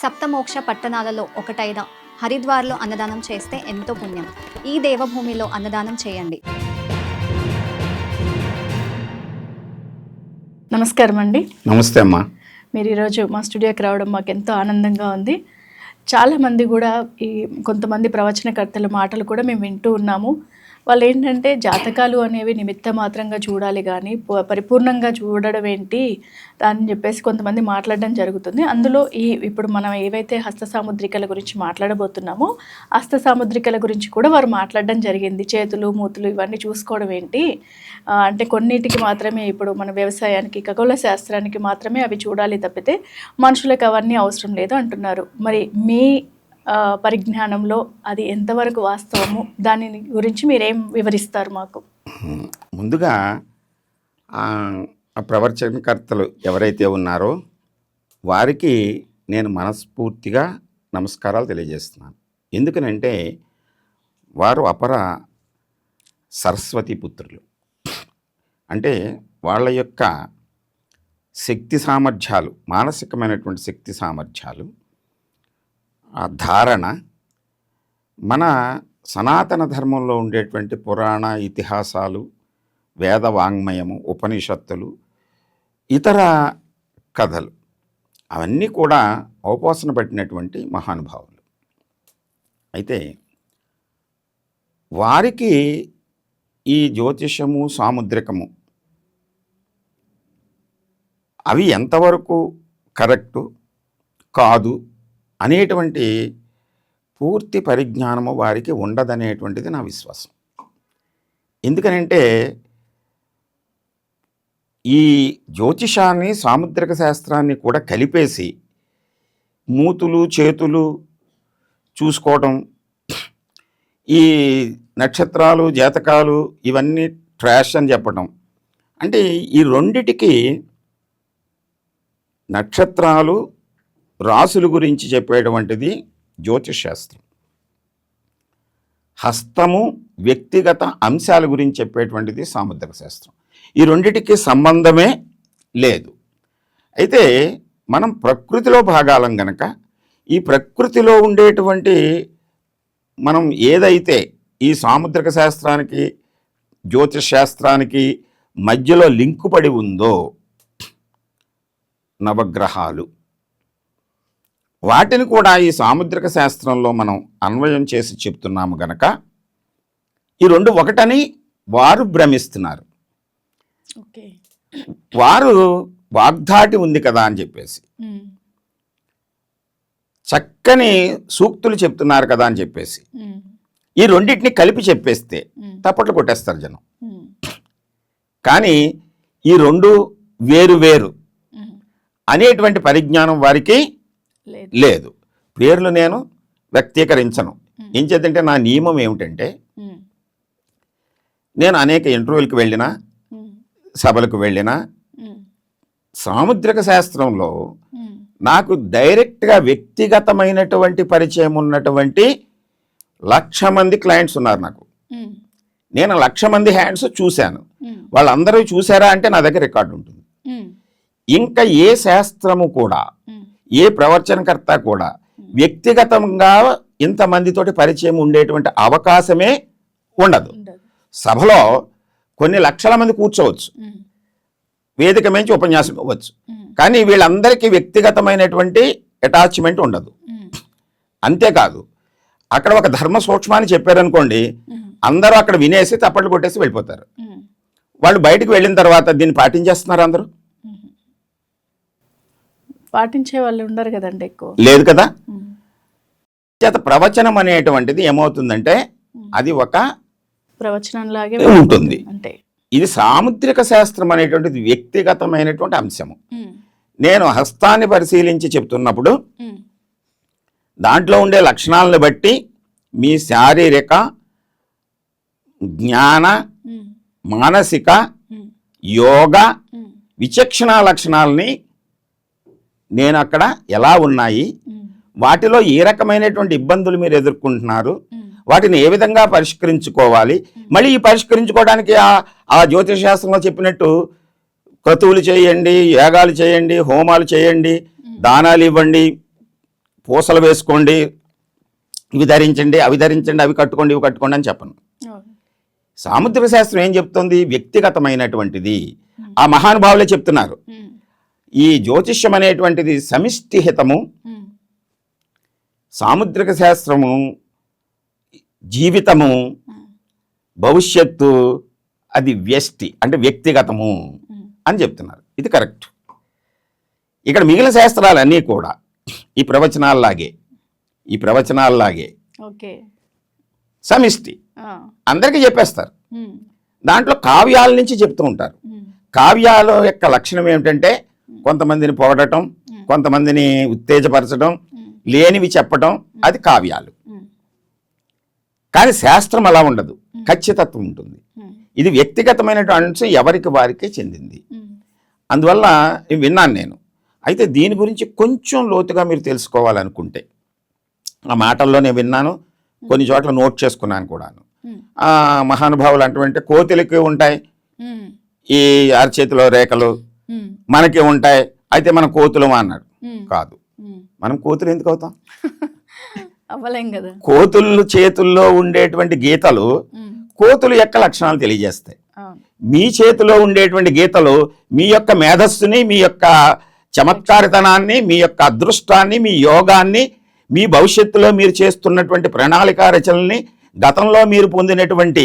సప్తమోక్ష పట్టణాలలో ఒకటైన హరిద్వార్లో అన్నదానం చేస్తే ఎంతో పుణ్యం. ఈ దేవభూమిలో అన్నదానం చేయండి. నమస్కారం అండి నమస్తే అమ్మా. మీరు ఈరోజు మా స్టూడియోకి రావడం మాకు ఎంతో ఆనందంగా ఉంది. చాలామంది కూడా ఈ కొంతమంది ప్రవచనకర్తల మాటలు కూడా మేము వింటూ ఉన్నాము. వాళ్ళు ఏంటంటే జాతకాలు అనేవి నిమిత్త మాత్రంగా చూడాలి కానీ ప- పరిపూర్ణంగా చూడడం ఏంటి అని చెప్పేసి కొంతమంది మాట్లాడడం జరుగుతుంది. అందులో ఈ ఇప్పుడు మనం ఏవైతే హస్త సాముద్రికల గురించి మాట్లాడబోతున్నామో హస్త సాముద్రికల గురించి కూడా వారు మాట్లాడడం జరిగింది. చేతులు మూతులు ఇవన్నీ చూసుకోవడం ఏంటి? అంటే కొన్నిటికి మాత్రమే ఇప్పుడు మన వ్యవసాయానికి ఖగోళ శాస్త్రానికి మాత్రమే అవి చూడాలి తప్పితే మనుషులకు అవన్నీ అవసరం లేదు అంటున్నారు. మరి మీ పరిజ్ఞానంలో అది ఎంతవరకు వాస్తవము? దాని గురించి మీరేం వివరిస్తారు మాకు? ముందుగా ఆ ప్రవచనకర్తలు ఎవరైతే ఉన్నారో వారికి నేను మనస్ఫూర్తిగా నమస్కారాలు తెలియజేస్తున్నాను. ఎందుకనంటే వారు అపర సరస్వతి పుత్రులు. అంటే వాళ్ళ యొక్క శక్తి సామర్థ్యాలు మానసికమైనటువంటి శక్తి సామర్థ్యాలు ఆ ధారణ మన సనాతన ధర్మంలో ఉండేటువంటి పురాణ ఇతిహాసాలు వేద వాంగ్మయము ఉపనిషత్తులు ఇతర కథలు అవన్నీ కూడా ఔపాసన పట్టినటువంటి మహానుభావులు. అయితే వారికి ఈ జ్యోతిషము సాముద్రికము అవి ఎంతవరకు కరెక్టు? కాదు. అనేటువంటి పూర్తి పరిజ్ఞానము వారికి ఉండదనేటువంటిది నా విశ్వాసం. ఎందుకనంటే ఈ జ్యోతిషాన్ని సాముద్రిక శాస్త్రాన్ని కూడా కలిపేసి మూతులు చేతులు చూసుకోవటం ఈ నక్షత్రాలు జాతకాలు ఇవన్నీ ట్రాష్ అని చెప్పడం అంటే ఈ రెండిటికి నక్షత్రాలు రాసుల గురించి చెప్పేటువంటిది జ్యోతిష్ శాస్త్రం హస్తము వ్యక్తిగత అంశాల గురించి చెప్పేటువంటిది సాముద్రిక శాస్త్రం ఈ రెండిటికి సంబంధమే లేదు. అయితే మనం ప్రకృతిలో భాగాలం గనక ఈ ప్రకృతిలో ఉండేటువంటి మనం ఏదైతే ఈ సాముద్రిక శాస్త్రానికి జ్యోతిష్ శాస్త్రానికి మధ్యలో లింకు పడి ఉందో నవగ్రహాలు వాటిని కూడా ఈ సాముద్రిక శాస్త్రంలో మనం అన్వయం చేసి చెప్తున్నాము గనక ఈ రెండు ఒకటని వారు భ్రమిస్తున్నారు. వారు వాగ్దాటి ఉంది కదా అని చెప్పేసి. చక్కని సూక్తులు చెప్తున్నారు కదా అని చెప్పేసి. ఈ రెండింటిని కలిపి చెప్పేస్తే తప్పట్లు కొట్టేస్తారు జనం. కానీ ఈ రెండు వేరు వేరు అనేటువంటి పరిజ్ఞానం వారికి లేదు. పేర్లు నేను వ్యక్తీకరించను. ఏం చేద్దంటే నా నియమం ఏమిటంటే నేను అనేక ఇంటర్వ్యూలకు వెళ్ళినా సభలకు వెళ్ళినా సాముద్రిక శాస్త్రంలో నాకు డైరెక్ట్గా వ్యక్తిగతమైనటువంటి పరిచయం ఉన్నటువంటి లక్ష మంది క్లయింట్స్ ఉన్నారు నాకు. నేను లక్ష మంది హ్యాండ్స్ చూశాను. వాళ్ళందరూ చూసారా అంటే నా దగ్గర రికార్డు ఉంటుంది. ఇంకా ఏ శాస్త్రము కూడా ఏ ప్రవచనకర్త కూడా వ్యక్తిగతంగా ఇంతమందితోటి పరిచయం ఉండేటువంటి అవకాశమే ఉండదు. సభలో కొన్ని లక్షల మంది కూర్చోవచ్చు. ఉమ్, వేదిక మించి ఉపన్యాసం ఇవ్వచ్చు. ఉమ్, కానీ వీళ్ళందరికీ వ్యక్తిగతమైనటువంటి అటాచ్మెంట్ ఉండదు. అంతేకాదు అక్కడ ఒక ధర్మ సూక్ష్మాన్ని చెప్పారనుకోండి అందరూ అక్కడ వినేసి తప్పట్లు కొట్టేసి వెళ్ళిపోతారు. వాళ్ళు బయటకు వెళ్ళిన తర్వాత దీన్ని పాటించేస్తున్నారు అందరూ. పాటించే వాళ్ళు ఉండరు కదండి ఎక్కువ. లేదు కదా? చేత ప్రవచనం అనేటువంటిది ఏమవుతుందంటే అది ఒక ప్రవచనంలాగే ఉంటుంది. అంటే ఇది సాముద్రిక శాస్త్రం అనేటువంటిది వ్యక్తిగతమైనటువంటి అంశము. నేను హస్తాన్ని పరిశీలించి చెప్తున్నప్పుడు దాంట్లో ఉండే లక్షణాలను బట్టి మీ శారీరక జ్ఞాన మానసిక యోగ విచక్షణ లక్షణాలని నేను అక్కడ ఎలా ఉన్నాయి? వాటిలో ఏ రకమైనటువంటి ఇబ్బందులు మీరు ఎదుర్కొంటున్నారు? వాటిని ఏ విధంగా పరిష్కరించుకోవాలి? మళ్ళీ ఈ పరిష్కరించుకోవడానికి ఆ ఆ జ్యోతిష శాస్త్రంలో చెప్పినట్టు క్రతువులు చేయండి యాగాలు చేయండి హోమాలు చేయండి దానాలు ఇవ్వండి పూసలు వేసుకోండి ఇవి ధరించండి అవి ధరించండి అవి కట్టుకోండి ఇవి కట్టుకోండి అని చెప్పను. సాముద్రిక శాస్త్రం ఏం చెప్తుంది? వ్యక్తిగతమైనటువంటిది. ఆ మహానుభావులే చెప్తున్నారు. ఈ జ్యోతిష్యం అనేటువంటిది సమిష్టి హితము. సాముద్రిక శాస్త్రము జీవితము భవిష్యత్తు అది వ్యష్టి అంటే వ్యక్తిగతము అని చెప్తున్నారు. ఇది కరెక్ట్. ఇక్కడ మిగిలిన శాస్త్రాలన్నీ కూడా ఈ ప్రవచనాల్లాగే ఈ ప్రవచనాల్లాగే ఓకే. సమిష్టి. అందరికీ చెప్పేస్తారు. దాంట్లో కావ్యాల నుంచి చెప్తూ ఉంటారు. కావ్యాల యొక్క లక్షణం ఏమిటంటే కొంతమందిని పొగడటం కొంతమందిని ఉత్తేజపరచడం లేనివి చెప్పటం అది కావ్యాలు. కానీ శాస్త్రం అలా ఉండదు. ఖచ్చితత్వం ఉంటుంది. ఇది వ్యక్తిగతమైనటువంటి అంశం ఎవరికి వారికే చెందింది. అందువల్ల విన్నాను నేను. అయితే దీని గురించి కొంచెం లోతుగా మీరు తెలుసుకోవాలనుకుంటే ఆ మాటల్లో నేను విన్నాను కొన్ని చోట్ల నోట్ చేసుకున్నాను కూడాను. మహానుభావులు అటువంటి కోతిలకి ఉంటాయి. ఈ అరచేతిలో రేఖలు మనకి ఉంటాయి. అయితే మనం కోతులమా అన్నాడు. కాదు. మనం కోతులు ఎందుకు అవుతాం? అవ్వలేం కదా. కోతులు చేతుల్లో ఉండేటువంటి గీతలు కోతుల యొక్క లక్షణాలు తెలియజేస్తాయి. మీ చేతిలో ఉండేటువంటి గీతలు మీ యొక్క మేధస్సుని మీ యొక్క చమత్కారితనాన్ని మీ యొక్క అదృష్టాన్ని మీ యోగాన్ని మీ భవిష్యత్తులో మీరు చేస్తున్నటువంటి ప్రణాళిక రచనల్ని గతంలో మీరు పొందినటువంటి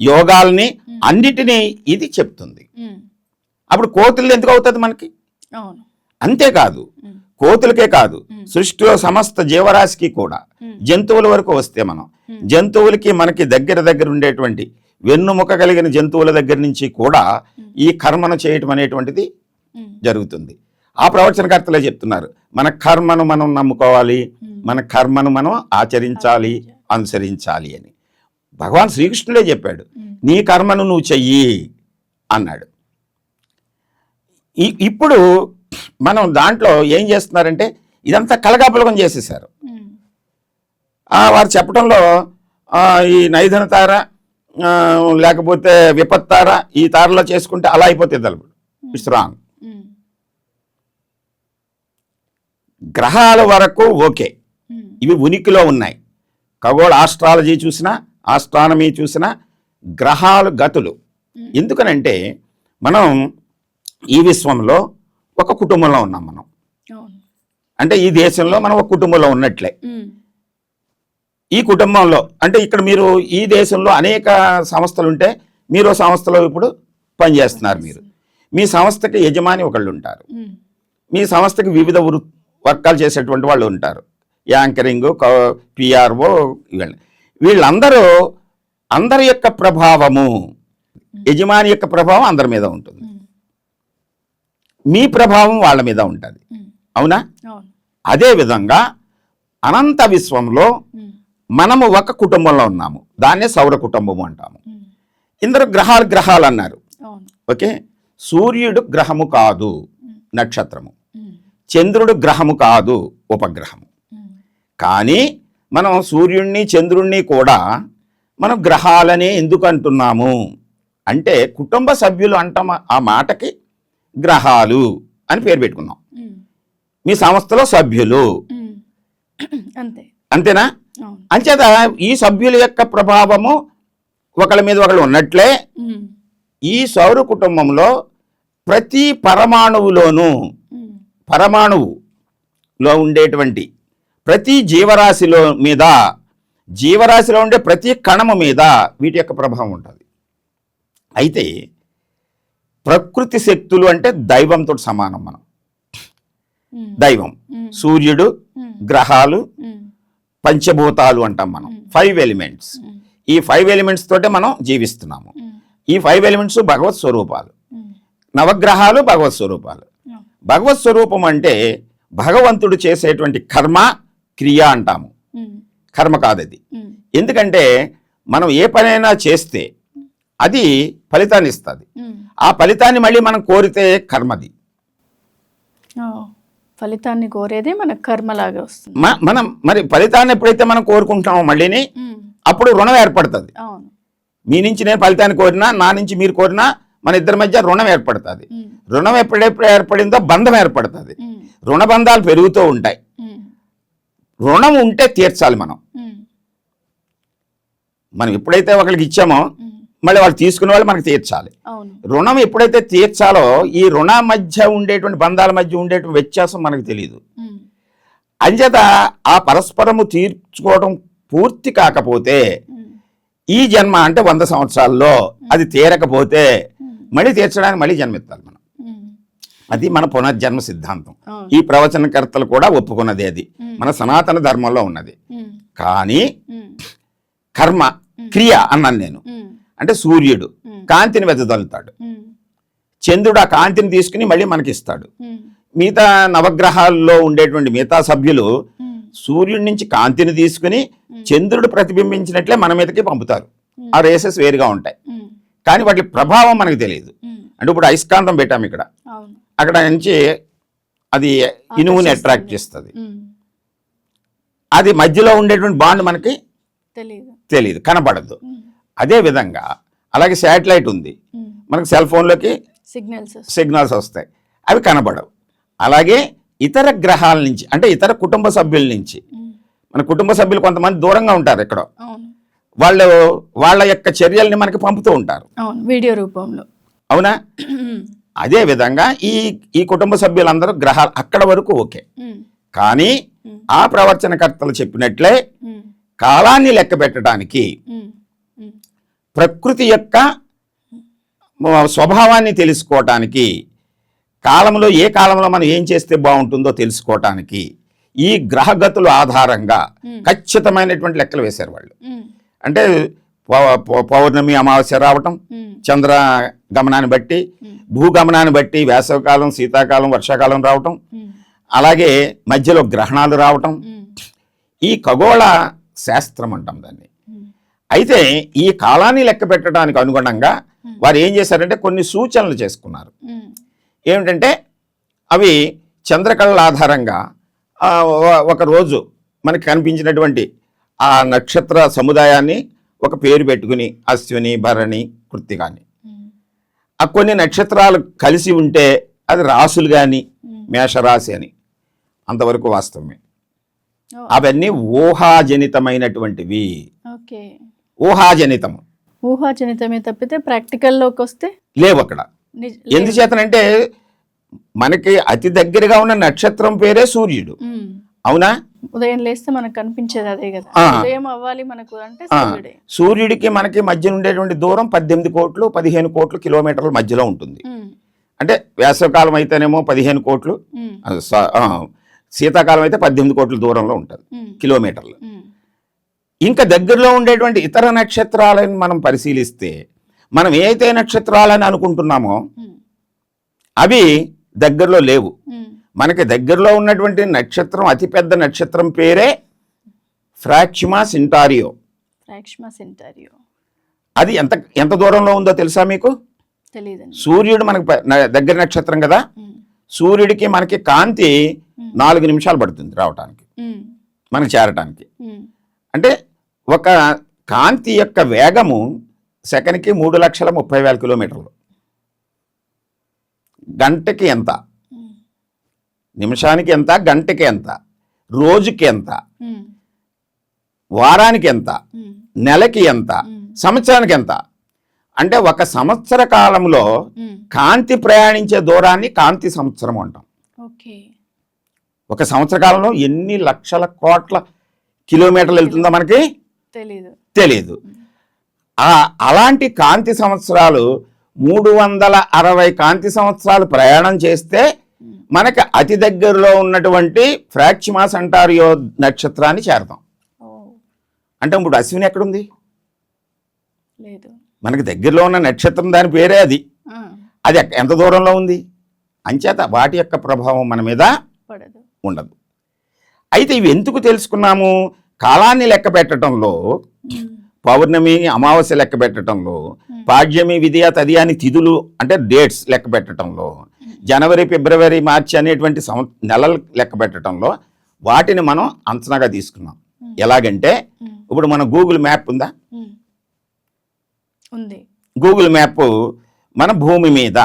యోగాల్ని అన్నిటినీ ఇది చెప్తుంది. అప్పుడు కోతులు ఎందుకు అవుతుంది మనకి? అంతేకాదు కోతులకే కాదు సృష్టిలో సమస్త జీవరాశికి కూడా జంతువుల వరకు వస్తే మనం. జంతువులకి మనకి దగ్గర దగ్గర ఉండేటువంటి వెన్నుముక కలిగిన జంతువుల దగ్గర నుంచి కూడా ఈ కర్మను చేయటం అనేటువంటిది జరుగుతుంది. ఆ ప్రవచనకర్తలే చెప్తున్నారు మన కర్మను మనం నమ్ముకోవాలి మన కర్మను మనం ఆచరించాలి అనుసరించాలి అని. భగవాన్ శ్రీకృష్ణుడే చెప్పాడు నీ కర్మను నువ్వు చెయ్యి అన్నాడు. ఇప్పుడు మనం దాంట్లో ఏం చేస్తున్నారంటే ఇదంతా కలగాపులగం చేసేసారు వారు చెప్పడంలో ఈ నైధన తార లేకపోతే విపత్తార ఈ తారలో చేసుకుంటే అలా అయిపోతుంది అలా ఇట్స్ రాంగ్ గ్రహాల వరకు ఓకే. ఇవి ఉనికిలో ఉన్నాయి. ఖగోళ ఆస్ట్రాలజీ చూసినా ఆస్ట్రానమీ చూసినా గ్రహాలు గతులు. ఎందుకనంటే మనం ఈ విశ్వంలో ఒక కుటుంబంలో ఉన్నాం మనం. అంటే ఈ దేశంలో మనం ఒక కుటుంబంలో ఉన్నట్లే. ఈ కుటుంబంలో అంటే ఇక్కడ మీరు ఈ దేశంలో అనేక సంస్థలు ఉంటే మీరు సంస్థలో ఇప్పుడు పనిచేస్తున్నారు మీరు. మీ సంస్థకి యజమాని ఒకళ్ళు ఉంటారు మీ సంస్థకి వివిధ వర్గాలు చేసేటువంటి వాళ్ళు ఉంటారు. యాంకరింగ్ పిఆర్ఓ వీళ్ళు వీళ్ళందరూ అందరి యొక్క ప్రభావము యజమాని యొక్క ప్రభావం అందరి మీద ఉంటుంది. మీ ప్రభావం వాళ్ళ మీద ఉంటుంది. అవునా? అదే విధంగా అనంత విశ్వంలో మనము ఒక కుటుంబంలో ఉన్నాము. దాన్నే సౌర కుటుంబము అంటాము. ఇందరు గ్రహాలు గ్రహాలు అన్నారు. ఓకే? సూర్యుడు గ్రహము కాదు నక్షత్రము. చంద్రుడు గ్రహము కాదు ఉపగ్రహము. కానీ మనం సూర్యుడిని చంద్రుణ్ణి కూడా మనం గ్రహాలనే ఎందుకు అంటున్నాము? అంటే కుటుంబ సభ్యులు అంటాం ఆ మాటకి గ్రహాలు అని పేరు పెట్టుకున్నాం. మీ సంస్థలో సభ్యులు. అంతే. అంతేనా? అంచేత ఈ సభ్యుల యొక్క ప్రభావము ఒకళ్ళ మీద ఒకళ్ళు ఉన్నట్లే ఈ సౌర కుటుంబంలో ప్రతి పరమాణువులోనూ పరమాణువులో ఉండేటువంటి ప్రతి జీవరాశిలో మీద జీవరాశిలో ఉండే ప్రతి కణము మీద వీటి యొక్క ప్రభావం ఉంటుంది. అయితే ప్రకృతి శక్తులు అంటే దైవంతో సమానం మనం. దైవం. సూర్యుడు గ్రహాలు పంచభూతాలు అంటాం మనం. ఫైవ్ ఎలిమెంట్స్ ఈ ఫైవ్ ఎలిమెంట్స్ తోటే మనం జీవిస్తున్నాము. ఈ ఫైవ్ ఎలిమెంట్స్ భగవత్ స్వరూపాలు. నవగ్రహాలు భగవత్ స్వరూపాలు. భగవత్ స్వరూపం అంటే భగవంతుడు చేసేటువంటి కర్మ క్రియ అంటాము. కర్మ కాదది. ఎందుకంటే మనం ఏ పనైనా చేస్తే అది ఫలితాన్ని ఇస్తుంది. ఆ ఫలితాన్ని మళ్ళీ మనం కోరితే కర్మది. ఫలితాన్ని కోరేదే మన కర్మలాగా వస్తుంది. మనం మరి ఫలితాన్ని ఎప్పుడైతే మనం కోరుకుంటామో మళ్ళీని అప్పుడు రుణం ఏర్పడుతుంది. మీ నుంచి నేను ఫలితాన్ని కోరినా నా నుంచి మీరు కోరినా మన ఇద్దరి మధ్య రుణం ఏర్పడుతుంది. రుణం ఎప్పుడెప్పుడు ఏర్పడిందో బంధం ఏర్పడుతుంది. రుణబంధాలు పెరుగుతూ ఉంటాయి. రుణం ఉంటే తీర్చాలి మనం. మనం ఎప్పుడైతే ఒకరికి ఇచ్చామో మళ్ళీ వాళ్ళు తీసుకునే వాళ్ళు మనకి తీర్చాలి. రుణం ఎప్పుడైతే తీర్చాలో ఈ రుణ మధ్య ఉండేటువంటి బంధాల మధ్య ఉండేటువంటి వ్యత్యాసం మనకు తెలియదు అంచేత ఆ పరస్పరము తీర్చుకోవడం పూర్తి కాకపోతే ఈ జన్మ అంటే వంద సంవత్సరాల్లో అది తీరకపోతే మళ్ళీ తీర్చడానికి మళ్ళీ జన్మెత్తాలి మనం. అది మన పునర్జన్మ సిద్ధాంతం. ఈ ప్రవచనకర్తలు కూడా ఒప్పుకున్నది అది. మన సనాతన ధర్మంలో ఉన్నది. కానీ కర్మ క్రియ అన్నాను నేను. అంటే సూర్యుడు కాంతిని వెదజల్లుతాడు. చంద్రుడు ఆ కాంతిని తీసుకుని మళ్ళీ మనకి ఇస్తాడు ఉమ్, మిగతా నవగ్రహాల్లో ఉండేటువంటి మిగతా సభ్యులు సూర్యుడి నుంచి కాంతిని తీసుకుని చంద్రుడు ప్రతిబింబించినట్లే మన మీదకి పంపుతారు. ఆ రేసెస్ వేరుగా ఉంటాయి. కానీ వాటి ప్రభావం మనకు తెలియదు. అంటే ఇప్పుడు అయస్కాంతం పెట్టాము ఇక్కడ. అక్కడ నుంచి అది ఇనుముని ఆకర్షిస్తుంది. అట్రాక్ట్ చేస్తుంది. అది మధ్యలో ఉండేటువంటి బాండ్ మనకి తెలియదు కనబడదు. ఉమ్, అదే విధంగా అలాగే శాటిలైట్ ఉంది. మనకి సెల్ ఫోన్లోకి సిగ్నల్స్. సిగ్నల్స్ వస్తాయి. అవి కనబడవు. అలాగే ఇతర గ్రహాల నుంచి అంటే ఇతర కుటుంబ సభ్యుల నుంచి మన కుటుంబ సభ్యులు కొంతమంది దూరంగా ఉంటారు ఎక్కడో. అవును. వాళ్ళు వాళ్ళ యొక్క చర్యల్ని మనకి పంపుతూ ఉంటారు. వీడియో రూపంలో. అవునా? అదే విధంగా ఈ ఈ కుటుంబ సభ్యులందరూ గ్రహాలు అక్కడ వరకు ఓకే. కానీ ఆ ప్రవచనకర్తలు చెప్పినట్లే కాలాన్ని లెక్క పెట్టడానికి ప్రకృతి యొక్క స్వభావాన్ని తెలుసుకోవటానికి కాలంలో ఏ కాలంలో మనం ఏం చేస్తే బాగుంటుందో తెలుసుకోవటానికి ఈ గ్రహగతుల ఆధారంగా. ఖచ్చితమైనటువంటి లెక్కలు వేశారు వాళ్ళు. అంటే పౌర్ణమి అమావాస్య రావటం చంద్ర గమనాన్ని బట్టి. భూగమనాన్ని బట్టి వేసవకాలం శీతాకాలం వర్షాకాలం రావటం అలాగే మధ్యలో గ్రహణాలు రావటం ఈ ఖగోళ శాస్త్రం అంటాం దాన్ని. అయితే ఈ కాలాన్ని లెక్క పెట్టడానికి అనుగుణంగా వారు ఏం చేశారంటే కొన్ని సూచనలు చేసుకున్నారు. ఉమ్, ఏమిటంటే అవి చంద్రకళల ఆధారంగా ఒక రోజు మనకి కనిపించినటువంటి ఆ నక్షత్ర సముదాయాన్ని ఒక పేరు పెట్టుకుని అశ్విని భరణి కృత్తికాని ఉమ్, ఆ కొన్ని నక్షత్రాలు కలిసి ఉంటే అది రాసులు కానీ మేషరాశి అని. అంతవరకు వాస్తవమే. అవన్నీ ఊహాజనితమైనటువంటివి. ఓకే. ఊహాజనితము. ఊహాజనితమే తప్పితే ప్రాక్టికల్లోకి వస్తే లేవు అక్కడ. ఎందుచేతనంటే మనకి అతి దగ్గరగా ఉన్న నక్షత్రం పేరే సూర్యుడు. అవునా? ఉదయం లేస్తే మనకు కనిపించేది అదే కదా. ఉదయం అవ్వాలి మనకు అంటే సూర్యుడికి మనకి మధ్య ఉండేటువంటి దూరం పద్దెనిమిది కోట్లు పదిహేను కోట్లు కిలోమీటర్ల మధ్యలో ఉంటుంది. అంటే వేసవకాలం అయితేనేమో పదిహేను కోట్లు శీతాకాలం అయితే పద్దెనిమిది కోట్ల దూరంలో ఉంటుంది. కిలోమీటర్లు. ఇంకా దగ్గరలో ఉండేటువంటి ఇతర నక్షత్రాలను మనం పరిశీలిస్తే మనం ఏదైతే నక్షత్రాలని అనుకుంటున్నామో అవి దగ్గరలో లేవు. మనకి దగ్గరలో ఉన్నటువంటి నక్షత్రం అతిపెద్ద నక్షత్రం పేరే ఫ్రాక్సిమా సింటారియో. ఫ్రాక్ష్మా సెంటారియో. అది ఎంత ఎంత దూరంలో ఉందో తెలుసా మీకు? సూర్యుడు మనకి దగ్గర నక్షత్రం కదా? సూర్యుడికి మనకి కాంతి నాలుగు నిమిషాలు పడుతుంది రావటానికి. మనకి చేరటానికి. అంటే ఒక కాంతి యొక్క వేగము సెకండ్కి మూడు లక్షల ముప్పై వేల కిలోమీటర్లు. గంటకి ఎంత? నిమిషానికి ఎంత? గంటకి ఎంత? రోజుకి ఎంత? వారానికి ఎంత? నెలకి ఎంత? సంవత్సరానికి ఎంత? అంటే ఒక సంవత్సర కాలంలో కాంతి ప్రయాణించే దూరాన్ని కాంతి సంవత్సరం అంటాం. ఓకే. ఒక సంవత్సర కాలంలో ఎన్ని లక్షల కోట్ల కిలోమీటర్లు వెళ్తుందో మనకి? తెలీదు. అలాంటి కాంతి సంవత్సరాలు మూడు వందల అరవై కాంతి సంవత్సరాలు ప్రయాణం చేస్తే మనకి అతి దగ్గరలో ఉన్నటువంటి ఫ్రాక్సిమాస్ అంటారియో నక్షత్రాన్ని చేరతాం. అంటే ఇప్పుడు అశ్విని ఎక్కడుంది? లేదు. మనకి దగ్గరలో ఉన్న నక్షత్రం దాని పేరే అది. అది ఎంత దూరంలో ఉంది? అంచేత వాటి యొక్క ప్రభావం మన మీద పడదు. ఉండదు. అయితే ఇవి ఎందుకు తెలుసుకున్నాము? కాలాన్ని లెక్క పెట్టడంలో పౌర్ణమి అమావాస్య లెక్క పెట్టడంలో పాడ్యమి విధియ తదియాని తిథులు అంటే డేట్స్ లెక్క పెట్టడంలో జనవరి ఫిబ్రవరి మార్చి అనేటువంటి సం నెలలు లెక్క పెట్టడంలో వాటిని మనం అంచనాగా తీసుకున్నాం. ఎలాగంటే ఇప్పుడు మన గూగుల్ మ్యాప్ ఉందా. ఉంది. గూగుల్ మ్యాప్ మన భూమి మీద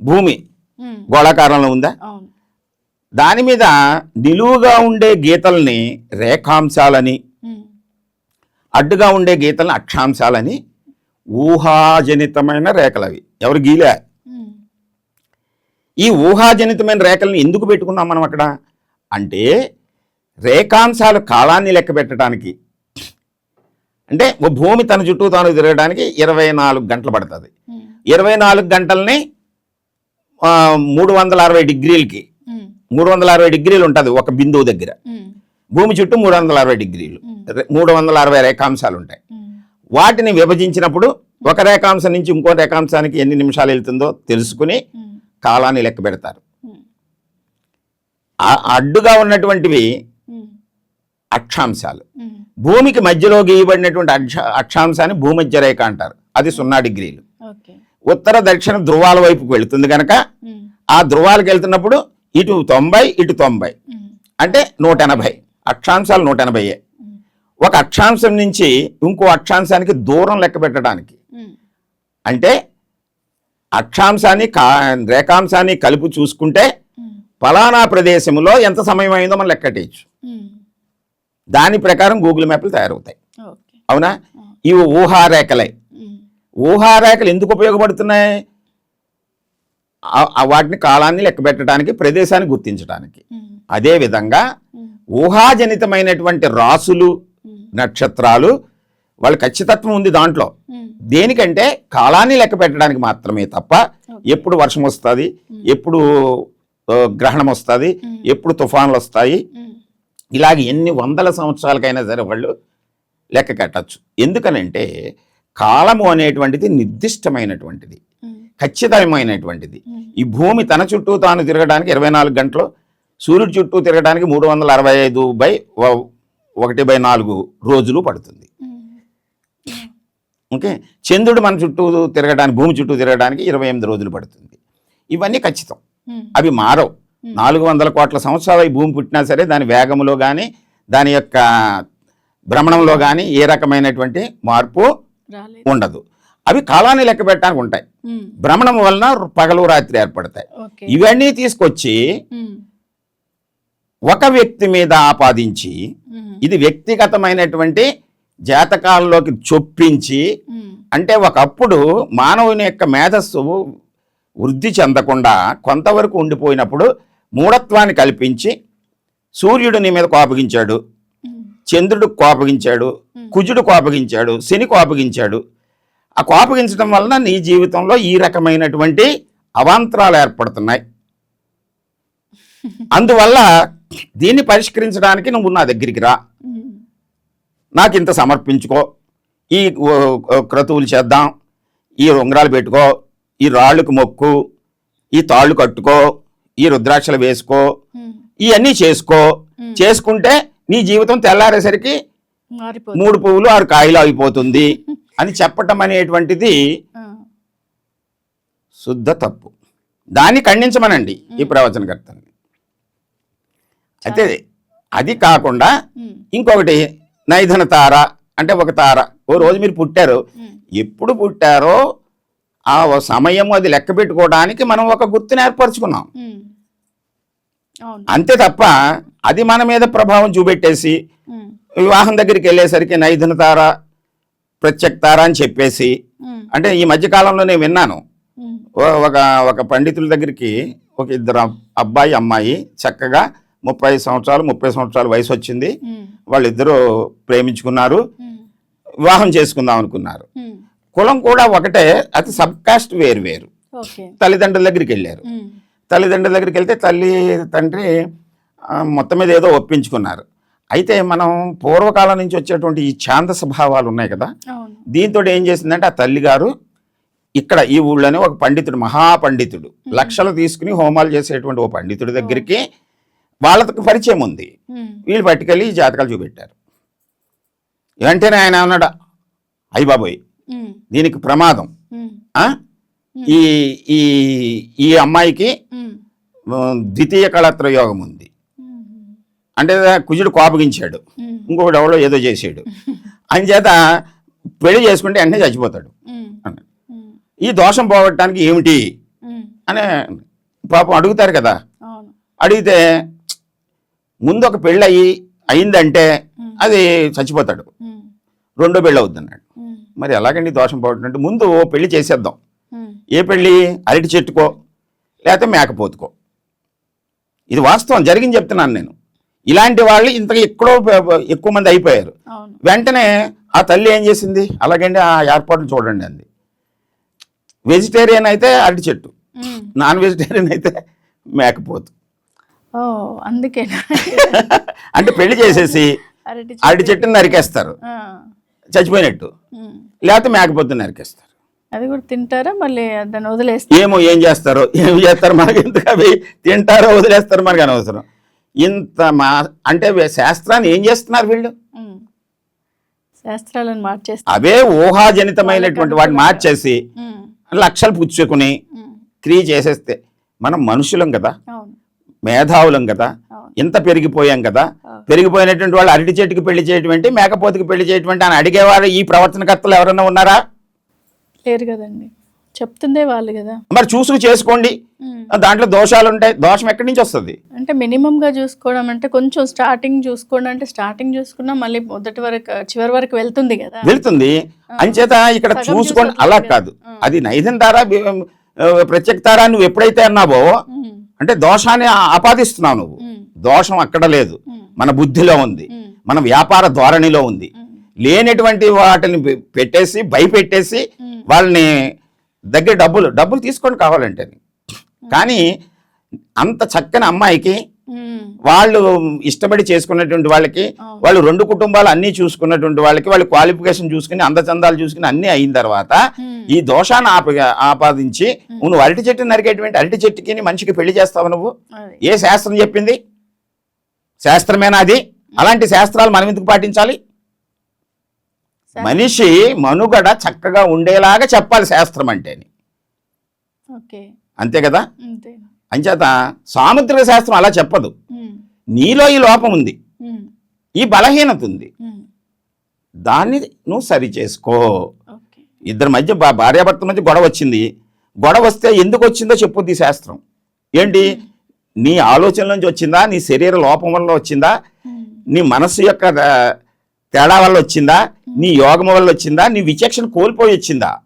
భూమి గోళాకారంలో ఉందా? దాని మీద నిలువుగా ఉండే గీతల్ని రేఖాంశాలని అడ్డుగా ఉండే గీతల్ని అక్షాంశాలని ఊహాజనితమైన రేఖలు అవి. ఎవరు గీలే? ఈ ఊహాజనితమైన రేఖల్ని ఎందుకు పెట్టుకున్నాం మనం అక్కడ? అంటే రేఖాంశాలు కాలాన్ని లెక్క పెట్టడానికి. అంటే ఓ భూమి తన చుట్టూ తాను తిరగడానికి ఇరవై నాలుగు గంటలు పడుతుంది. ఇరవై నాలుగు గంటల్ని మూడు వందల అరవై డిగ్రీలకి మూడు వందల అరవై డిగ్రీలు ఉంటుంది ఒక బిందువు దగ్గర. భూమి చుట్టూ మూడు వందల అరవై డిగ్రీలు. మూడు వందల అరవై రేఖాంశాలు ఉంటాయి. వాటిని విభజించినప్పుడు ఒక రేఖాంశం నుంచి ఇంకో రేఖాంశానికి ఎన్ని నిమిషాలు వెళ్తుందో తెలుసుకుని కాలాన్ని లెక్క పెడతారు. అడ్డుగా ఉన్నటువంటివి అక్షాంశాలు. భూమికి మధ్యలో గీయబడినటువంటి అక్ష అక్షాంశాన్ని భూమధ్య రేఖ అంటారు. అది సున్నా డిగ్రీలు. ఉత్తర దక్షిణ ధ్రువాల వైపుకు వెళుతుంది కనుక ఆ ధ్రువాలకు వెళ్తున్నప్పుడు ఇటు తొంభై ఇటు తొంభై. అంటే నూట ఎనభై. అక్షాంశాలు నూట ఎనభైయే. ఉమ్, ఒక అక్షాంశం నుంచి ఇంకో అక్షాంశానికి దూరం లెక్క పెట్టడానికి. అంటే అక్షాంశాన్ని కా రేఖాంశాన్ని కలిపి చూసుకుంటే ఫలానా ప్రదేశంలో ఎంత సమయం అయిందో మనం లెక్కటేయచ్చు ఉమ్, దాని ప్రకారం గూగుల్ మ్యాప్లు తయారవుతాయి. అవునా? ఇవి ఊహారేఖలే. ఊహారేఖలు ఎందుకు ఉపయోగపడుతున్నాయి? వాటిని కాలాన్ని లెక్క పెట్టడానికి ప్రదేశాన్ని గుర్తించడానికి. అదేవిధంగా ఊహాజనితమైనటువంటి రాసులు నక్షత్రాలు వాళ్ళ ఖచ్చితత్వం ఉంది దాంట్లో. దేనికంటే కాలాన్ని లెక్క పెట్టడానికి మాత్రమే తప్ప ఎప్పుడు వర్షం వస్తుంది ఎప్పుడు గ్రహణం వస్తుంది ఎప్పుడు తుఫాన్లు వస్తాయి. ఇలాగ ఎన్ని వందల సంవత్సరాలకైనా సరే వాళ్ళు లెక్క కట్టచ్చు. ఎందుకనంటే కాలము అనేటువంటిది నిర్దిష్టమైనటువంటిది. ఖచ్చితమైనటువంటిది. ఈ భూమి తన చుట్టూ తాను తిరగడానికి ఇరవై నాలుగు గంటలు సూర్యుడి చుట్టూ తిరగడానికి మూడు వందల అరవై ఐదు బై ఒకటి బై నాలుగు రోజులు పడుతుంది. ఓకే? చంద్రుడు మన చుట్టూ తిరగడానికి భూమి చుట్టూ తిరగడానికి ఇరవై ఎనిమిది రోజులు పడుతుంది. ఇవన్నీ ఖచ్చితం. అవి మారవు. నాలుగు వందల కోట్ల సంవత్సరాలు ఈ భూమి పుట్టినా సరే దాని వేగములో కానీ దాని యొక్క భ్రమణంలో కానీ ఏ రకమైనటువంటి మార్పు ఉండదు. అవి కాలాన్ని లెక్క పెట్టడానికి ఉంటాయి. భ్రమణం వలన పగలు రాత్రి ఏర్పడతాయి. ఇవన్నీ తీసుకొచ్చి ఒక వ్యక్తి మీద ఆపాదించి ఇది వ్యక్తిగతమైనటువంటి జాతకాల్లోకి చొప్పించి అంటే ఒకప్పుడు మానవుని యొక్క మేధస్సు వృద్ధి చెందకుండా కొంతవరకు ఉండిపోయినప్పుడు మూఢత్వాన్ని కల్పించి సూర్యుడు నీ మీద కోపగించాడు చంద్రుడు కోపగించాడు కుజుడు కోపగించాడు శని కోపగించాడు ఆ కోపగించడం వలన నీ జీవితంలో ఈ రకమైనటువంటి అవాంతరాలు ఏర్పడుతున్నాయి. అందువల్ల దీన్ని పరిష్కరించడానికి నువ్వు నా దగ్గరికి రా. నాకు ఇంత సమర్పించుకో. ఈ క్రతువులు చేద్దాం. ఈ ఉంగరాలు పెట్టుకో. ఈ రాళ్ళకు మొక్కు. ఈ తాళ్ళు కట్టుకో. ఈ రుద్రాక్షలు వేసుకో. ఇవన్నీ చేసుకో. చేసుకుంటే నీ జీవితం తెల్లారేసరికి మూడు పువ్వులు ఆరు కాయలు అయిపోతుంది. అని చెప్పటం అనేటువంటిది శుద్ధ తప్పు. దాన్ని ఖండించమనండి ఈ ప్రవచనకర్తని అయితే అది కాకుండా ఇంకొకటి నైధన తార అంటే ఒక తార. ఓ రోజు మీరు పుట్టారు. ఎప్పుడు పుట్టారో ఆ సమయం అది లెక్క పెట్టుకోవడానికి మనం ఒక గుర్తుని ఏర్పరచుకున్నాం. అంతే తప్ప అది మన మీద ప్రభావం చూపెట్టేసి వివాహం దగ్గరికి వెళ్ళేసరికి నైధన తార ప్రత్యక్ తార అని చెప్పేసి అంటే ఈ మధ్యకాలంలో నేను విన్నాను. ఒక ఒక పండితుల దగ్గరికి ఒక ఇద్దరు అబ్- అబ్బాయి అమ్మాయి చక్కగా ముప్పై సంవత్సరాలు ముప్పై సంవత్సరాల వయసు వచ్చింది. వాళ్ళిద్దరూ ప్రేమించుకున్నారు. వివాహం చేసుకుందాం అనుకున్నారు. కులం కూడా ఒకటే అది సబ్ కాస్ట్ వేరు వేరు. తల్లిదండ్రుల దగ్గరికి వెళ్ళారు. తల్లిదండ్రుల దగ్గరికి వెళ్తే తల్లి తండ్రి మొత్తం మీద ఏదో ఒప్పించుకున్నారు. అయితే మనం పూర్వకాలం నుంచి వచ్చేటువంటి ఈ ఛాందస భావాలు ఉన్నాయి కదా? దీంతో ఏం చేసిందంటే ఆ తల్లిగారు ఇక్కడ ఈ ఊళ్ళోనే ఒక పండితుడు మహాపండితుడు. లక్షలు తీసుకుని హోమాలు చేసేటువంటి ఓ పండితుడి దగ్గరికి వాళ్ళకి పరిచయం ఉంది. వీళ్ళు పట్టుకెళ్ళి ఈ జాతకాలు చూపెట్టారు. వెంటనే ఆయన అన్నాడు అయ్య బాబోయ్ దీనికి ప్రమాదం? ఈ ఈ ఈ అమ్మాయికి ద్వితీయ కళత్ర యోగం ఉంది. అంటే కుజుడు కోపగించాడు. ఇంకొకటి ఎవడో ఏదో చేసాడు అంచేత పెళ్ళి చేసుకుంటే వెంటనే చచ్చిపోతాడు. ఈ దోషం పోగొట్టడానికి ఏమిటి? అని పాపం అడుగుతారు కదా. అడిగితే ముందు ఒక పెళ్ళి అయ్యి అయిందంటే అది చచ్చిపోతాడు. రెండో పెళ్ళి ఉమ్, మరి ఎలాగండి దోషం పోవటం ముందు ఓ పెళ్ళి చేసేద్దాం. ఏ పెళ్ళి? అరటి చెట్టుకో లేకపోతే మేకపోతుకో ఇది వాస్తవం జరిగింది చెప్తున్నాను నేను. ఇలాంటి వాళ్ళు ఇంతగా ఎక్కడో ఎక్కువ మంది అయిపోయారు. వెంటనే ఆ తల్లి ఏం చేసింది? అలాగండి ఆ ఏర్పాట్లు చూడండి అంది. వెజిటేరియన్ అయితే అరటి చెట్టు. నాన్ వెజిటేరియన్ అయితే మేకపోతు. అందుకే. అంటే పెళ్ళి చేసేసి అరటి చెట్టుని నరికేస్తారు. చచ్చిపోయినట్టు. లేకపోతే మేకపోతు నరికేస్తారు. అది కూడా తింటారా? మళ్ళీ దాన్ని వదిలేస్తారు. ఏమో ఏం చేస్తారో? ఏం చేస్తారో? మనకి ఎందుకు అవి? తింటారో వదిలేస్తారో? మనకు అనవసరం. ఇంత మా అంటే శాస్త్రాన్ని ఏం చేస్తున్నారు వీళ్ళు. శాస్త్రాలను మార్చేస్తారు అవే ఊహాజనితమైనటువంటి వాటిని మార్చేసి లక్షలు పుచ్చుకుని క్రియ చేసేస్తే మనం మనుషులం కదా మేధావులం కదా ఇంత పెరిగిపోయాం కదా. పెరిగిపోయినటువంటి వాళ్ళు అరటి చెట్టుకి పెళ్ళి చేయటం ఏంటి మేకపోతుకి పెళ్ళి చేయటం ఏంటి అని అడిగేవారు ఈ ప్రవర్తనకర్తలు ఎవరైనా ఉన్నారా? లేరు కదండి. చెప్తుందే వాళ్ళు కదా. మరి చూసుకు చేసుకోండి. దాంట్లో దోషాలు ఉంటాయి దోషం ఎక్కడి నుంచి వస్తుంది? అంటే మినిమం గా చూసుకోవడం అంటే కొంచెం స్టార్టింగ్ చూసుకోండి అంటే స్టార్టింగ్ చూసుకున్నా మళ్ళీ మొదటి వరకు చివరి వరకు వెళ్తుంది కదా. వెళ్తుంది. అంచేత ఇక్కడ చూసుకోండి. చూసి అలా. కాదు. అది తారా బి- ఆ, ప్రత్యక్ష తారా నువ్వు ఎప్పుడైతే అన్నావో అంటే దోషాన్ని ఆపాదిస్తున్నావు నువ్వు. దోషం అక్కడ లేదు. మన బుద్ధిలో ఉంది. మన వ్యాపార ధోరణిలో ఉంది. లేనటువంటి వాటిని పెట్టేసి భయపెట్టేసి. వాళ్ళని దగ్గర డబ్బులు డబ్బులు తీసుకొని కావాలంటే కానీ అంత చక్కని అమ్మాయికి వాళ్ళు ఇష్టపడి చేసుకున్నటువంటి వాళ్ళకి. వాళ్ళు రెండు కుటుంబాలు అన్నీ చూసుకున్నటువంటి వాళ్ళకి వాళ్ళు క్వాలిఫికేషన్ చూసుకుని అందచందాలు చూసుకుని అన్నీ అయిన తర్వాత ఈ దోషాన్ని ఆప ఆపాదించి నువ్వు అరటి చెట్టు నరికేటువంటి అరటి చెట్టుకి మనిషికి పెళ్ళి చేస్తావు నువ్వు. ఏ శాస్త్రం చెప్పింది? శాస్త్రమేనా అది? అలాంటి శాస్త్రాలు మనం ఎందుకు పాటించాలి. మనిషి మనుగడ చక్కగా ఉండేలాగా చెప్పాలి శాస్త్రం అంటే అంతే కదా? అంతే. అంచేత సాముద్రిక శాస్త్రం అలా చెప్పదు. నీలో ఈ లోపం ఉంది. ఈ బలహీనత ఉంది. దాన్ని నువ్వు సరి చేసుకో. ఇద్దరి మధ్య భార్యాభర్త మధ్య గొడవ వచ్చింది. గొడవ వస్తే ఎందుకు వచ్చిందో చెప్పుద్ది శాస్త్రం. ఏంటి? నీ ఆలోచన నుంచి వచ్చిందా? నీ శరీర లోపం వల్ల వచ్చిందా? నీ మనస్సు యొక్క తేడా వల్ల వచ్చిందా? నీ యోగం వల్ల వచ్చిందా? నీ విచక్షణ కోల్పోయి వచ్చిందా?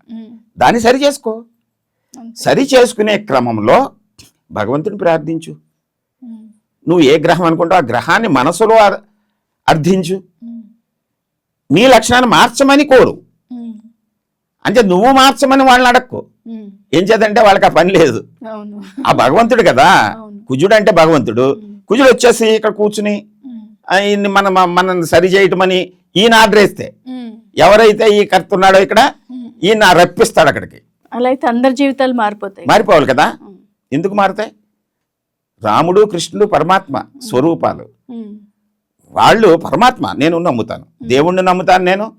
దాన్ని సరి చేసుకో. సరి చేసుకునే క్రమంలో భగవంతుని ప్రార్థించు. నువ్వు ఏ గ్రహం అనుకుంటావు ఆ గ్రహాన్ని మనసులో అర్- అర్థించు. నీ లక్షణాన్ని మార్చమని కోరు. అంటే నువ్వు మార్చమని వాళ్ళని అడక్కు. ఏం చేద్దంటే వాళ్ళకి ఆ పని లేదు. ఆ భగవంతుడు కదా. కుజుడు అంటే భగవంతుడు. కుజుడు వచ్చేసి ఇక్కడ కూర్చుని మన మనం సరి చేయటమని ఈయన ఆర్డర్ ఎవరైతే ఈ కర్త ఉన్నాడో ఇక్కడ. ఈయన రప్పిస్తాడు అక్కడికి. అలా అయితే అందరి జీవితాలు మారిపోతాయి. మారిపోవాలి కదా? ఎందుకు మారుతాయి? రాముడు కృష్ణుడు పరమాత్మ స్వరూపాలు. వాళ్ళు పరమాత్మ నేను నమ్ముతాను. దేవుణ్ణి నమ్ముతాను నేను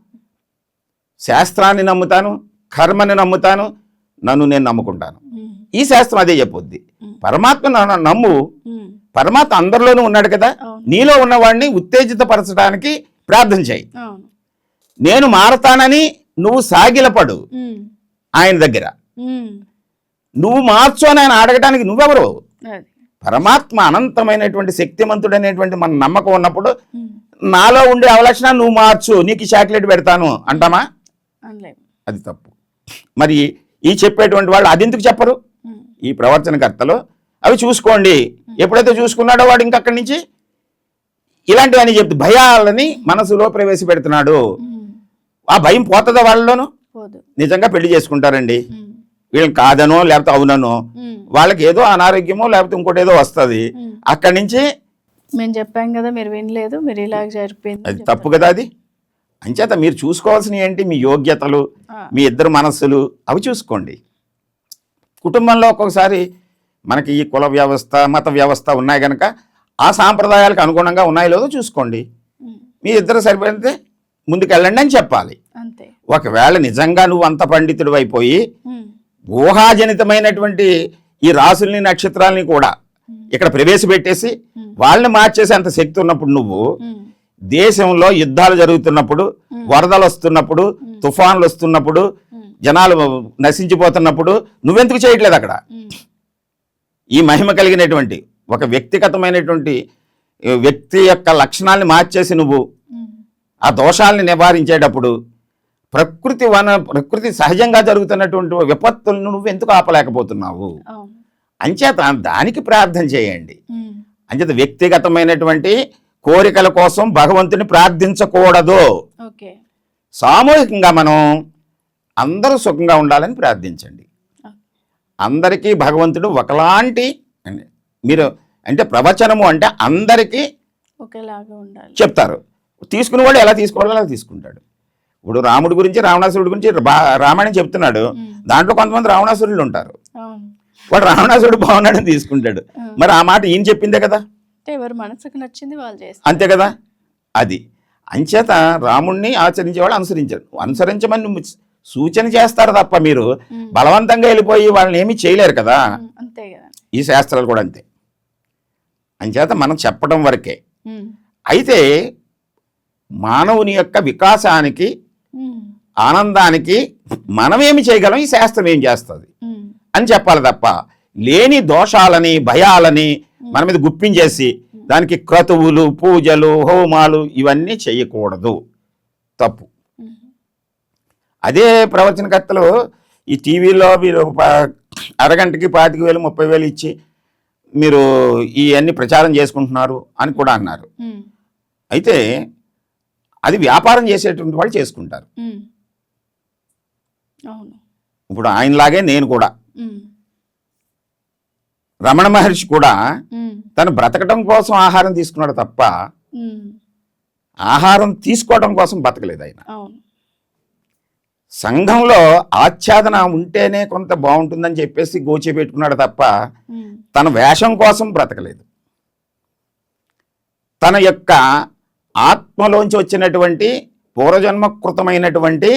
శాస్త్రాన్ని నమ్ముతాను కర్మని నమ్ముతాను నన్ను నేను నమ్ముకుంటాను. ఈ శాస్త్రం అదే చెప్పొద్ది. పరమాత్మ నన్ను నమ్ము. పరమాత్మ అందరిలోనూ ఉన్నాడు కదా. నీలో ఉన్నవాడిని ఉత్తేజితపరచడానికి ప్రార్థన చేయి. నేను మారతానని నువ్వు సాగిలపడు. ఆయన దగ్గర. నువ్వు మార్చు అని ఆయన అడగటానికి నువ్వెవరు? పరమాత్మ అనంతమైనటువంటి శక్తిమంతుడైనటువంటి మన నమ్మకం ఉన్నప్పుడు నాలో ఉండే అవలక్షణాన్ని నువ్వు మార్చు. నీకు చాక్లెట్ పెడతాను. అంటామా? అది తప్పు. మరి ఈ చెప్పేటువంటి వాళ్ళు అది ఎందుకు చెప్పరు? ఈ ప్రవర్తనకర్తలు. అవి చూసుకోండి. ఎప్పుడైతే చూసుకున్నాడో వాడు ఇంకక్కడి నుంచి ఇలాంటివన్నీ చెప్తూ భయాలని మనసులో ప్రవేశపెడుతున్నాడు. ఆ భయం పోతుందా వాళ్ళలోనూ? నిజంగా పెళ్ళి చేసుకుంటారండి. వీళ్ళని కాదనో లేకపోతే అవుననో వాళ్ళకి ఏదో అనారోగ్యమో లేకపోతే ఇంకోటి ఏదో వస్తుంది. అక్కడి నుంచి మేము చెప్పాం కదా మీరు వినలేదు మీరు ఇలాగ జరిపోయింది అది తప్పు కదా అది? అంచేత మీరు చూసుకోవాల్సినవి ఏంటి? మీ యోగ్యతలు. మీ ఇద్దరు మనస్సులు అవి చూసుకోండి. కుటుంబంలో ఒక్కొక్కసారి మనకి ఈ కుల వ్యవస్థ మత వ్యవస్థ ఉన్నాయి కనుక ఆ సాంప్రదాయాలకు అనుగుణంగా ఉన్నాయో లేదో చూసుకోండి. మీ ఇద్దరు సరిపోతే ముందుకెళ్ళండి అని చెప్పాలి. అంతే. ఒకవేళ నిజంగా నువ్వు అంత పండితుడు అయిపోయి ఊహాజనితమైనటువంటి ఈ రాసుల్ని నక్షత్రాలని కూడా ఇక్కడ ప్రవేశపెట్టేసి వాళ్ళని మార్చేసే అంత శక్తి ఉన్నప్పుడు నువ్వు దేశంలో యుద్ధాలు జరుగుతున్నప్పుడు వరదలు వస్తున్నప్పుడు తుఫాన్లు వస్తున్నప్పుడు జనాలు నశించిపోతున్నప్పుడు నువ్వెందుకు చేయట్లేదు అక్కడ? ఈ మహిమ కలిగినటువంటి ఒక వ్యక్తిగతమైనటువంటి వ్యక్తి యొక్క లక్షణాలను మార్చేసి నువ్వు ఆ దోషాలని నివారించేటప్పుడు ప్రకృతి వన ప్రకృతి సహజంగా జరుగుతున్నటువంటి విపత్తులను నువ్వు ఎందుకు ఆపలేకపోతున్నావు అంచేత దానికి ప్రార్థన చేయండి. అంచేత వ్యక్తిగతమైనటువంటి కోరికల కోసం భగవంతుని ప్రార్థించకూడదు. సామూహికంగా మనం అందరూ సుఖంగా ఉండాలని ప్రార్థించండి. అందరికీ భగవంతుడు ఒకలాంటి. మీరు అంటే ప్రవచనము అంటే అందరికీ ఒకేలాగా ఉండాలి. చెప్తారు. తీసుకుని వాడు ఎలా తీసుకోవాలో అలా తీసుకుంటాడు. ఇప్పుడు రాముడి గురించి రావణాసురుడి గురించి రామాయణం చెప్తున్నాడు. దాంట్లో కొంతమంది రావణాసురులు ఉంటారు. వాడు రావణాసురుడు బాగున్నాడని తీసుకుంటాడు. మరి ఆ మాట ఈయన చెప్పిందే కదా? అంటే ఎవరు మనసుకు నచ్చింది వాళ్ళు చేస్తారు. అంతే కదా? అది. అంచేత రాముణ్ణి ఆచరించేవాళ్ళు అనుసరించారు. అనుసరించమని సూచన చేస్తారు తప్ప మీరు బలవంతంగా వెళ్ళిపోయి వాళ్ళని ఏమీ చేయలేరు కదా? అంతే కదా. ఈ శాస్త్రాలు కూడా అంతే. అంచేత మనం చెప్పడం వరకే. అయితే మానవుని యొక్క వికాసానికి ఆనందానికి మనమేమి చేయగలం? ఈ శాస్త్రం ఏం చేస్తుంది? అని చెప్పాలి తప్ప లేని దోషాలని భయాలని మన మీద గుప్పించేసి దానికి క్రతువులు పూజలు హోమాలు ఇవన్నీ చేయకూడదు. తప్పు. అదే ప్రవచనకర్తలు ఈ టీవీలో మీరు అరగంటకి పాతిక వేలు ముప్పై వేలు ఇచ్చి మీరు ఇవన్నీ ప్రచారం చేసుకుంటున్నారు అని కూడా అన్నారు. అయితే అది వ్యాపారం చేసేటువంటి వాళ్ళు చేసుకుంటారు. ఇప్పుడు ఆయనలాగే నేను కూడా. రమణ మహర్షి కూడా తను బ్రతకడం కోసం ఆహారం తీసుకున్నాడు తప్ప ఆహారం తీసుకోవడం కోసం బతకలేదు ఆయన. సంఘంలో ఆచ్ఛాదన ఉంటేనే కొంత బాగుంటుందని చెప్పేసి గోచి పెట్టుకున్నాడు తప్ప తన వేషం కోసం బ్రతకలేదు. తన యొక్క ఆత్మలోంచి వచ్చినటువంటి పూర్వజన్మకృతమైనటువంటి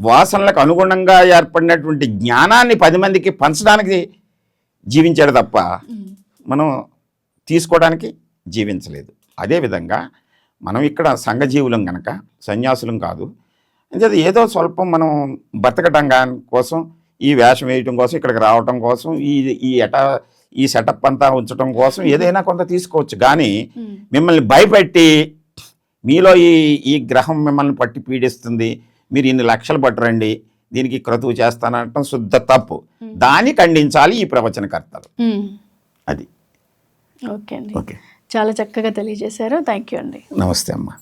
వాసనలకు అనుగుణంగా ఏర్పడినటువంటి జ్ఞానాన్ని పది మందికి పంచడానికి జీవించాడు తప్ప మనం తీసుకోవడానికి జీవించలేదు. అదేవిధంగా మనం ఇక్కడ సంఘజీవులం గనక సన్యాసులం కాదు. అంచేది ఏదో స్వల్పం మనం బతకడం కోసం ఈ వేషం వేయటం కోసం ఇక్కడికి రావటం కోసం ఈ ఈ ఎట ఈ సెటప్ అంతా ఉంచడం కోసం ఏదైనా కొంత తీసుకోవచ్చు. కానీ మిమ్మల్ని భయపెట్టి మీలో ఈ ఈ గ్రహం మిమ్మల్ని పట్టి పీడిస్తుంది. మీరు ఇన్ని లక్షలు పట్టరండి. దీనికి క్రతువు చేస్తానంటం శుద్ధ తప్పు. దాన్ని ఖండించాలి ఈ ప్రవచనకర్తలు. అది. ఓకే అండి. ఓకే. చాలా చక్కగా తెలియజేశారు. థ్యాంక్ యూ అండి. నమస్తే అమ్మా.